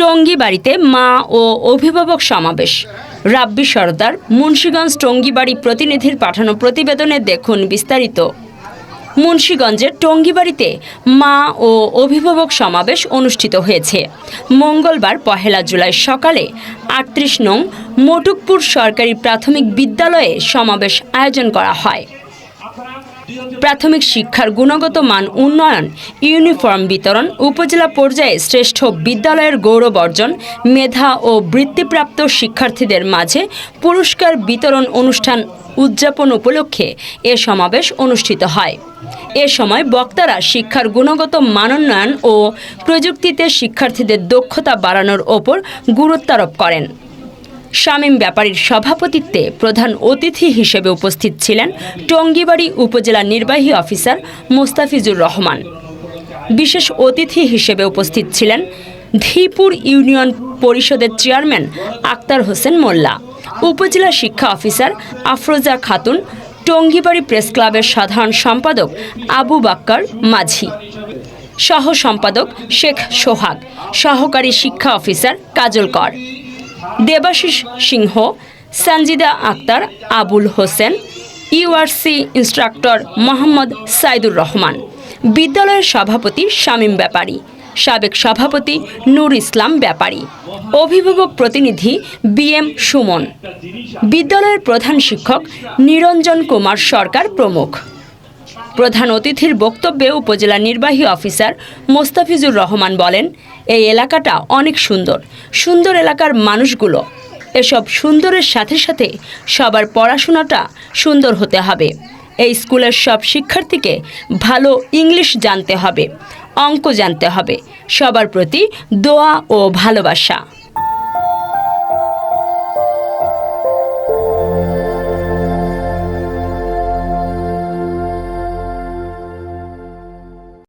টঙ্গীবাড়িতে মা ও অভিভাবক সমাবেশ। রাব্বি সর্দার, মুন্সীগঞ্জ টঙ্গীবাড়ি প্রতিনিধির পাঠানো প্রতিবেদনে দেখুন বিস্তারিত। মুন্সীগঞ্জের টঙ্গীবাড়িতে মা ও অভিভাবক সমাবেশ অনুষ্ঠিত হয়েছে। মঙ্গলবার পহেলা জুলাই সকালে আটত্রিশ নং মটুকপুর সরকারি প্রাথমিক বিদ্যালয়ে সমাবেশ আয়োজন করা হয়। প্রাথমিক শিক্ষার গুণগত মান উন্নয়ন, ইউনিফর্ম বিতরণ, উপজেলা পর্যায়ে শ্রেষ্ঠ বিদ্যালয়ের গৌরব অর্জন, মেধা ও বৃত্তিপ্রাপ্ত শিক্ষার্থীদের মাঝে পুরস্কার বিতরণ অনুষ্ঠান উদযাপন উপলক্ষে এ সমাবেশ অনুষ্ঠিত হয়। এ সময় বক্তারা শিক্ষার গুণগত মানোন্নয়ন ও প্রযুক্তিতে শিক্ষার্থীদের দক্ষতা বাড়ানোর ওপর গুরুত্বারোপ করেন। শামীম ব্যাপারীর সভাপতিত্বে প্রধান অতিথি হিসেবে উপস্থিত ছিলেন টঙ্গিবাড়ি উপজেলা নির্বাহী অফিসার মোস্তাফিজুর রহমান। বিশেষ অতিথি হিসেবে উপস্থিত ছিলেন ধীপুর ইউনিয়ন পরিষদের চেয়ারম্যান আক্তার হোসেন মোল্লা, উপজেলা শিক্ষা অফিসার আফরোজা খাতুন, টঙ্গিবাড়ি প্রেস ক্লাবের সাধারণ সম্পাদক আবু বাক্কার মাঝি সহ সম্পাদক শেখ সোহাগ, সহকারী শিক্ষা officer Kajal Kar Debashish Singha Sanjida Akter, Abul Hossain, URC instructor Mohammad Saidur Rahman. বিদ্যালয়ের সভাপতি শামীম ব্যাপারী। সাবেক সভাপতি নূর ইসলাম ব্যাপারী। অভিভাবক প্রতিনিধি বি এম সুমন। বিদ্যালয়ের প্রধান শিক্ষক নিরঞ্জন কুমার সরকার প্রমুখ। প্রধান অতিথির বক্তব্যে উপজেলা নির্বাহী অফিসার মোস্তাফিজুর রহমান বলেন, এই এলাকাটা অনেক সুন্দর। সুন্দর এলাকার মানুষগুলো। এসব সুন্দরের সাথে সাথে সবার পড়াশোনাটা সুন্দর হতে হবে। এই স্কুলের সব শিক্ষার্থীকে ভালো ইংলিশ জানতে হবে, অঙ্ক জানতে হবে। সবার প্রতি দোয়া ও ভালোবাসা।